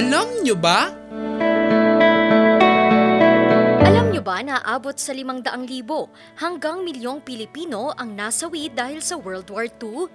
Alam nyo ba? Alam nyo ba na abot sa 500,000 hanggang milyong Pilipino ang nasawi dahil sa World War II?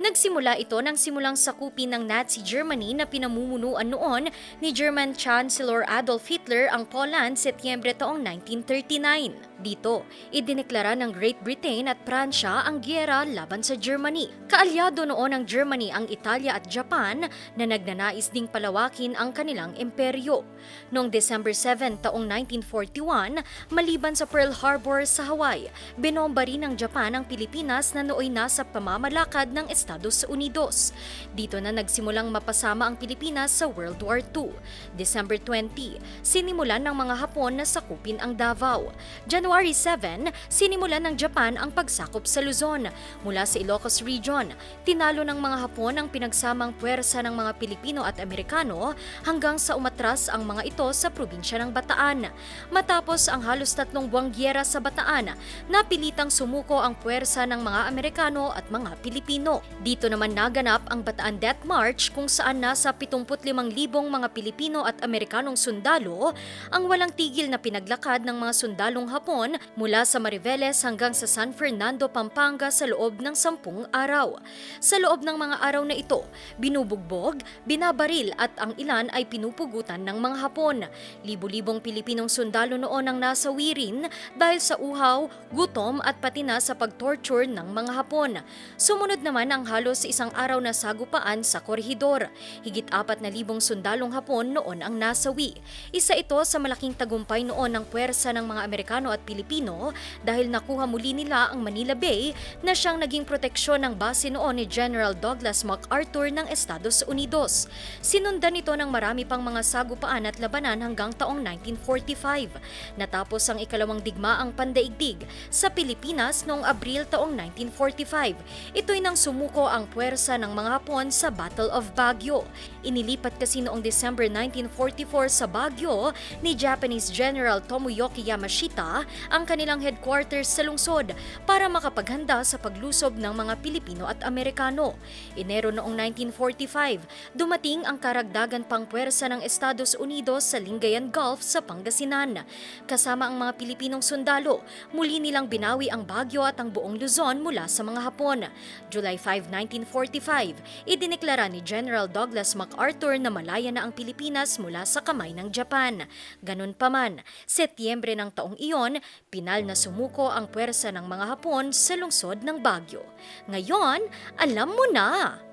Nagsimula ito nang simulang sakupin ng Nazi Germany na pinamumunuan noon ni German Chancellor Adolf Hitler ang Poland Setyembre taong 1939. Dito, idineklara ng Great Britain at Pransya ang gyera laban sa Germany. Kaalyado noon ng Germany ang Italia at Japan na nagnanais ding palawakin ang kanilang imperyo. Noong December 7 taong 1941, maliban sa Pearl Harbor sa Hawaii, binomba rin ng Japan ang Pilipinas na nooy nasa pamamalakad ng Estados Unidos. Dito na nagsimulang mapasama ang Pilipinas sa World War II. December 20, sinimulan ng mga Hapon na sakupin ang Davao. January 7, sinimulan ng Japan ang pagsakop sa Luzon. Mula sa Ilocos Region, tinalo ng mga Hapon ang pinagsamang puwersa ng mga Pilipino at Amerikano hanggang sa umatras ang mga ito sa probinsya ng Bataan. Matapos ang halos tatlong buwang gyera sa Bataan, napilitang sumuko ang puwersa ng mga Amerikano at mga Pilipino. Dito naman naganap ang Bataan Death March kung saan nasa 75,000 mga Pilipino at Amerikanong sundalo ang walang tigil na pinaglakad ng mga sundalong Hapon mula sa Mariveles hanggang sa San Fernando, Pampanga sa loob ng sampung araw. Sa loob ng mga araw na ito, binubugbog, binabaril at ang ilan ay pinupugutan ng mga Hapon. Libu-libong Pilipinong sundalo noon ang nasawi rin dahil sa uhaw, gutom at pati na sa pagtorture ng mga Hapon. Sumunod naman ang halos isang araw na sagupaan sa korhidor. Higit apat na libong sundalong Hapon noon ang nasawi. Isa ito sa malaking tagumpay noon ng puwersa ng mga Amerikano at Pilipino dahil nakuha muli nila ang Manila Bay na siyang naging proteksyon ng base noon ni General Douglas MacArthur ng Estados Unidos. Sinundan ito ng marami pang mga sagupaan at labanan hanggang taong 1945. Natapos ang ikalawang digmaang pandaigdig sa Pilipinas noong Abril taong 1945. Ito'y nang sumuko ang puwersa ng mga Hapon sa Battle of Baguio. Inilipat kasi noong December 1944 sa Baguio ni Japanese General Tomoyoki Yamashita ang kanilang headquarters sa lungsod para makapaghanda sa paglusob ng mga Pilipino at Amerikano. Enero noong 1945, dumating ang karagdagan pang puwersa ng Estados Unidos sa Lingayen Gulf sa Pangasinan. Kasama ang mga Pilipinong sundalo, muli nilang binawi ang Baguio at ang buong Luzon mula sa mga Hapon. July 5, 1945, idineklara ni General Douglas MacArthur na malaya na ang Pilipinas mula sa kamay ng Japan. Ganun pa man, Setyembre ng taong iyon, pinal na sumuko ang puwersa ng mga Hapon sa lungsod ng Baguio. Ngayon, alam mo na!